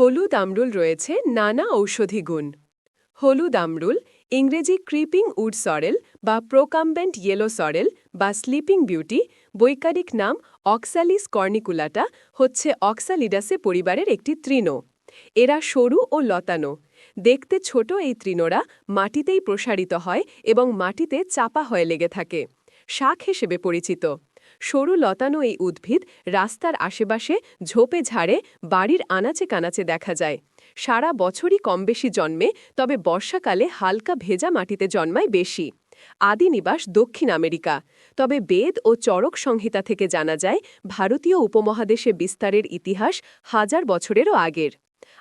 হলুদ আমরুল রয়েছে নানা ঔষধি গুণ। হলুদ আমরুল ইংরেজি ক্রিপিং উড সরেল বা প্রোকাম্বেন্ট ইয়েলো সরেল বা স্লিপিং বিউটি বৈজ্ঞানিক নাম অক্সালিস কর্নিকুলাটা, হচ্ছে অক্সালিডাসে পরিবারের একটি তৃণ। এরা সরু ও লতানো। দেখতে ছোট এই তৃণরা মাটিতেই প্রসারিত হয় এবং মাটিতে চাপা হয়ে লেগে থাকে। শাক হিসেবে পরিচিত। সরু লতানো এই উদ্ভিদ রাস্তার আশেপাশে ঝোপে ঝাড়ে বাড়ির আনাচে কানাচে দেখা যায়। সারা বছরই কম বেশি জন্মে, তবে বর্ষাকালে হালকা ভেজা মাটিতে জন্মায় বেশি। আদি নিবাস দক্ষিণ আমেরিকা। তবে বেদ ও চরক সংহিতা থেকে জানা যায়, ভারতীয় উপমহাদেশে বিস্তারের ইতিহাস হাজার বছরেরও আগের।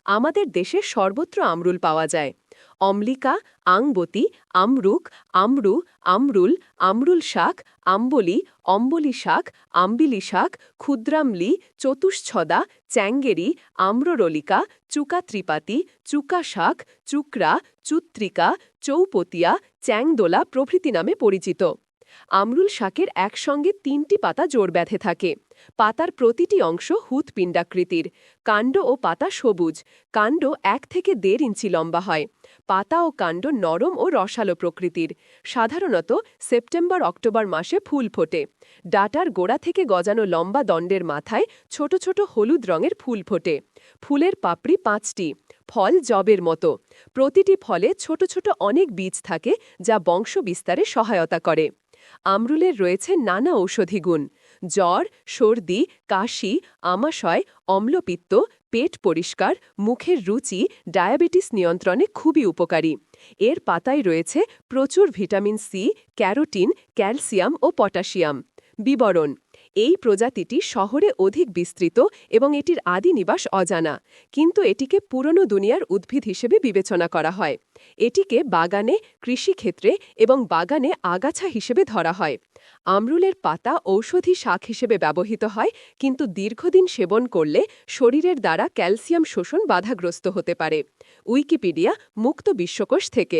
আমাদের দেশে সর্বত্র আমরুল পাওয়া যায়। অম্লিকা, আংবতী, আমরুক, আমরু, আমরুল আমরুল শাক, আম্বলি, অম্বলি শাক, আম্বিলি শাক, ক্ষুদ্রামলি, চতুষ্ছদা, চ্যাঙ্গেরি, আম্ররলিকা, চুকা ত্রিপাতি, চুকা শাক, চুকরা, চুত্রিকা, চৌপতিয়া, চ্যাংদোলা প্রভৃতি নামে পরিচিত। আমরুল শাকের একসঙ্গে তিনটি পাতা জোড় বেঁধে থাকে। পাতার প্রতিটি অংশ হুতপিণ্ডাকৃতির কাণ্ড ও পাতা সবুজ। কাণ্ড এক থেকে দেড় ইঞ্চি লম্বা হয়। পাতা ও কাণ্ড নরম ও রসালো প্রকৃতির। সাধারণত সেপ্টেম্বর অক্টোবর মাসে ফুল ফোটে। ডাটার গোড়া থেকে গজানো লম্বা দণ্ডের মাথায় ছোট ছোট হলুদ রঙের ফুল ফোটে। ফুলের পাপড়ি পাঁচটি। ফল জবের মতো। প্রতিটি ফলে ছোট ছোট অনেক বীজ থাকে যা বংশ বিস্তারে সহায়তা করে। আমরুলের রয়েছে নানা ঔষধি গুণ। জ্বর, সর্দি, কাশি, আমাশয়, অম্লপিত্ত, পেট পরিষ্কার, মুখের রুচি, ডায়াবেটিস নিয়ন্ত্রণে খুবই উপকারী। এর পাতায় রয়েছে প্রচুর ভিটামিন সি, ক্যারোটিন, ক্যালসিয়াম ও পটাশিয়াম। বিবরণ এই প্রজাতিটি শহরে অধিক বিস্তৃত এবং এটির আদি নিবাস অজানা, কিন্তু এটিকে পুরনো দুনিয়ার উদ্ভিদ হিসেবে বিবেচনা করা হয়। এটিকে বাগানে, কৃষিক্ষেত্রে এবং বাগানে আগাছা হিসেবে ধরা হয়। আমরুলের পাতা ঔষধি শাক হিসেবে ব্যবহৃত হয়, কিন্তু দীর্ঘদিন সেবন করলে শরীরের দ্বারা ক্যালসিয়াম শোষণ বাধাগ্রস্ত হতে পারে। উইকিপিডিয়া মুক্ত বিশ্বকোষ থেকে।